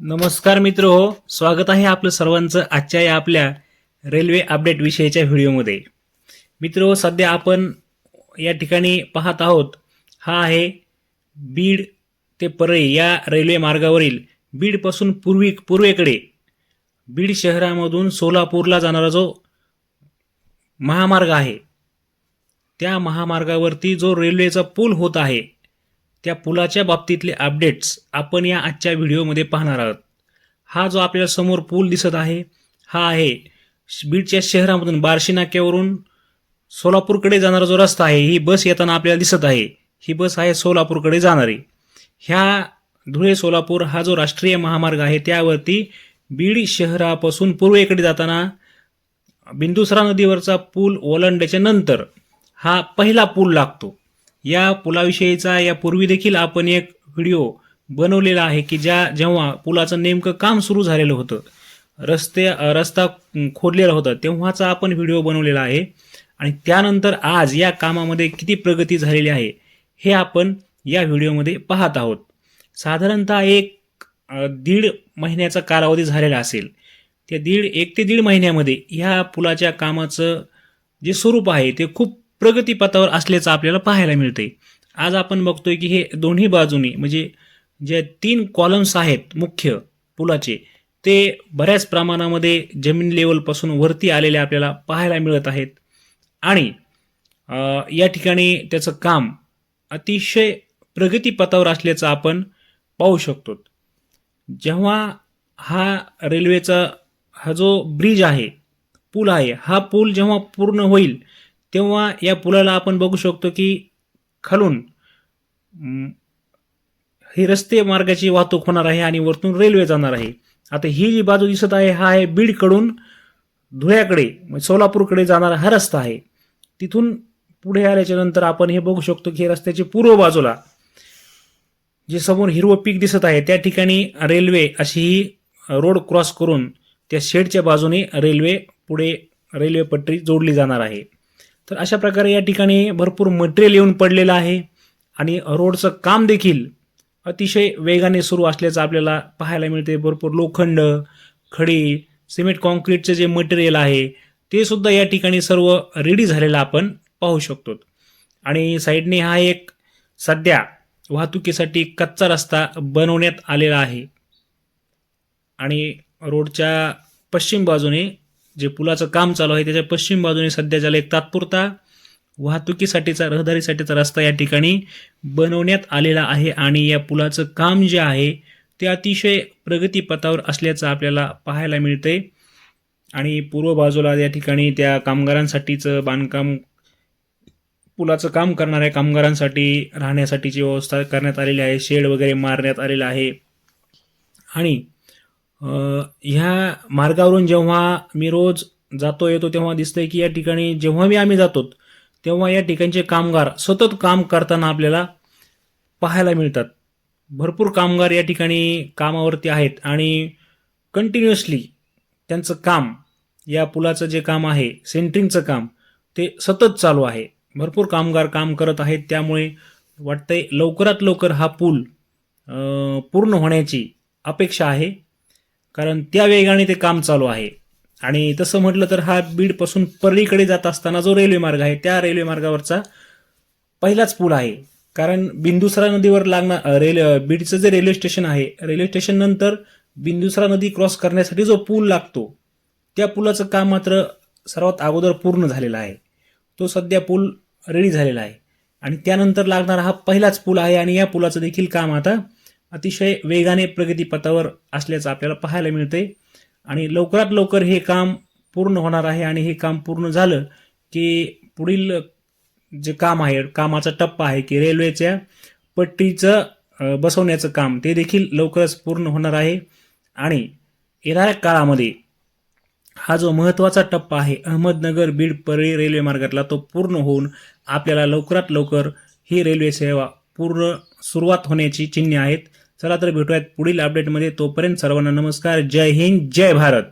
नमस्कार मित्र हो स्वागत आहे आपलं सर्वांचं आजच्या या आपल्या रेल्वे अपडेट विषयीच्या व्हिडिओमध्ये. मित्र हो सध्या आपण या ठिकाणी पाहत आहोत हा आहे बीड ते परळी या रेल्वे मार्गावरील बीडपासून पूर्वी पूर्वेकडे बीड शहरामधून सोलापूरला जाणारा जो महामार्ग आहे त्या महामार्गावरती जो रेल्वेचा पूल होत आहे त्या पुलाच्या बाबतीतले अपडेट्स आपण या आजच्या व्हिडिओमध्ये पाहणार आहोत. हा जो आपल्याला समोर पूल दिसत आहे हा आहे बीडच्या शहरामधून बार्शी नाक्यावरून सोलापूरकडे जाणारा जो रस्ता आहे ही बस येताना आपल्याला दिसत आहे. ही बस आहे सोलापूरकडे जाणारी. ह्या धुळे सोलापूर हा जो राष्ट्रीय महामार्ग आहे त्यावरती बीड शहरापासून पूर्वेकडे जाताना बिंदुसरा नदीवरचा पूल ओलांडल्याच्या नंतर हा पहिला पूल लागतो. या पुलाविषयीचा यापूर्वी देखील आपण एक व्हिडिओ बनवलेला आहे की ज्या जेव्हा पुलाचं नेमकं काम सुरू झालेलं होतं रस्ते रस्ता खोदलेला होता तेव्हाचा आपण व्हिडिओ बनवलेला आहे. आणि त्यानंतर आज या कामामध्ये किती प्रगती झालेली आहे हे आपण या व्हिडिओमध्ये पाहत आहोत. साधारणतः एक दीड महिन्याचा कालावधी झालेला असेल. त्या दीड एक ते दीड महिन्यामध्ये ह्या पुलाच्या कामाचं जे स्वरूप आहे ते खूप प्रगतीपथावर असल्याचं आपल्याला पाहायला मिळते आज आपण बघतोय की हे दोन्ही बाजूनी म्हणजे जे तीन कॉलम्स आहेत मुख्य पुलाचे ते बऱ्याच प्रमाणामध्ये जमीन लेवलपासून वरती आलेले आपल्याला पाहायला मिळत आहेत. आणि या ठिकाणी त्याचं काम अतिशय प्रगतीपथावर असल्याचं आपण पाहू शकतो. जेव्हा हा रेल्वेचा हा जो ब्रिज आहे पूल आहे हा पूल जेव्हा पूर्ण होईल तेव्हा या पुलाला आपण बघू शकतो की खालून हे ही रस्ते मार्गाची वाहतूक होणार आहे आणि वरतून रेल्वे जाणार आहे. आता ही जी बाजू दिसत आहे हा आहे बीडकडून धुळ्याकडे म्हणजे सोलापूरकडे जाणारा हा रस्ता आहे. तिथून पुढे आल्याच्यानंतर आपण हे बघू शकतो की हे रस्त्याची पूर्व बाजूला जे समोर हिरवं पीक दिसत आहे त्या ठिकाणी रेल्वे अशी ही रोड क्रॉस करून त्या शेडच्या बाजूने रेल्वे पुढे रेल्वे पटरी जोडली जाणार आहे. तर अशा प्रकारे या ठिकाणी भरपूर मटेरियल येऊन पडलेलं आहे आणि रोडचं काम देखील अतिशय वेगाने सुरू असल्याचं आपल्याला पाहायला मिळते. भरपूर लोखंड खडी सिमेंट कॉन्क्रीटचं जे मटेरियल आहे ते सुद्धा या ठिकाणी सर्व रेडी झालेलं आपण पाहू शकतो. आणि साईडने हा एक सध्या वाहतुकीसाठी कच्चा रस्ता बनवण्यात आलेला आहे. आणि रोडच्या पश्चिम बाजूने जे पुलाचं काम चालू आहे त्याच्या पश्चिम बाजूने सध्या ज्याला एक तात्पुरता वाहतुकीसाठीचा रहदारीसाठीचा रस्ता या ठिकाणी बनवण्यात आलेला आहे आणि या पुलाचं काम जे आहे ते अतिशय प्रगतीपथावर असल्याचं आपल्याला पाहायला मिळते आणि पूर्व बाजूला या ठिकाणी त्या कामगारांसाठीचं बांधकाम पुलाचं काम करणाऱ्या कामगारांसाठी राहण्यासाठीची व्यवस्था करण्यात आलेली आहे शेड वगैरे मारण्यात आलेलं आहे. आणि ह्या मार्गावरून जेव्हा मी रोज जातो येतो तेव्हा दिसतंय की या ठिकाणी जेव्हा मी आम्ही जातो तेव्हा या ठिकाणचे कामगार सतत काम करताना आपल्याला पाहायला मिळतात. भरपूर कामगार या ठिकाणी कामावरती आहेत आणि कंटिन्युअसली त्यांचं काम या पुलाचं जे काम आहे सेंटरिंगचं काम ते सतत चालू आहे. भरपूर कामगार काम करत आहेत त्यामुळे वाटतंय लवकरात लवकर हा पूल पूर्ण होण्याची अपेक्षा आहे. कारण त्या वेगाने ते काम चालू आहे. आणि तसं म्हटलं तर हा बीडपासून परळीकडे जात असताना जो रेल्वे मार्ग आहे त्या रेल्वे मार्गावरचा पहिलाच पूल आहे. कारण बिंदुसरा नदीवर लागणार रेल बीडचं जे रेल्वे स्टेशन आहे रेल्वे स्टेशन नंतर बिंदुसरा नदी क्रॉस करण्यासाठी जो पूल लागतो त्या पुलाचं काम मात्र सर्वात अगोदर पूर्ण झालेला आहे. तो सध्या पूल रेडी झालेला आहे. आणि त्यानंतर लागणारा हा पहिलाच पूल आहे आणि या पुलाचं देखील काम आता अतिशय वेगाने प्रगतीपथावर असल्याचं आपल्याला पाहायला मिळतंय. आणि लवकरात लवकर हे काम पूर्ण होणार आहे आणि हे काम पूर्ण झालं की पुढील जे काम आहे कामाचा टप्पा आहे की रेल्वेच्या पट्टीचं बसवण्याचं काम ते देखील लवकरच पूर्ण होणार आहे. आणि येणाऱ्या काळामध्ये हा जो महत्त्वाचा टप्पा आहे अहमदनगर बीड परळी रेल्वे मार्गातला तो पूर्ण होऊन आपल्याला लवकरात लवकर ही रेल्वे सेवा पूर्ण सुरुवात होण्याची चिन्हे आहेत. चला तर भेटूयात पुढील अपडेटमध्ये तोपर्यंत सर्वांना नमस्कार. जय हिंद. जय भारत.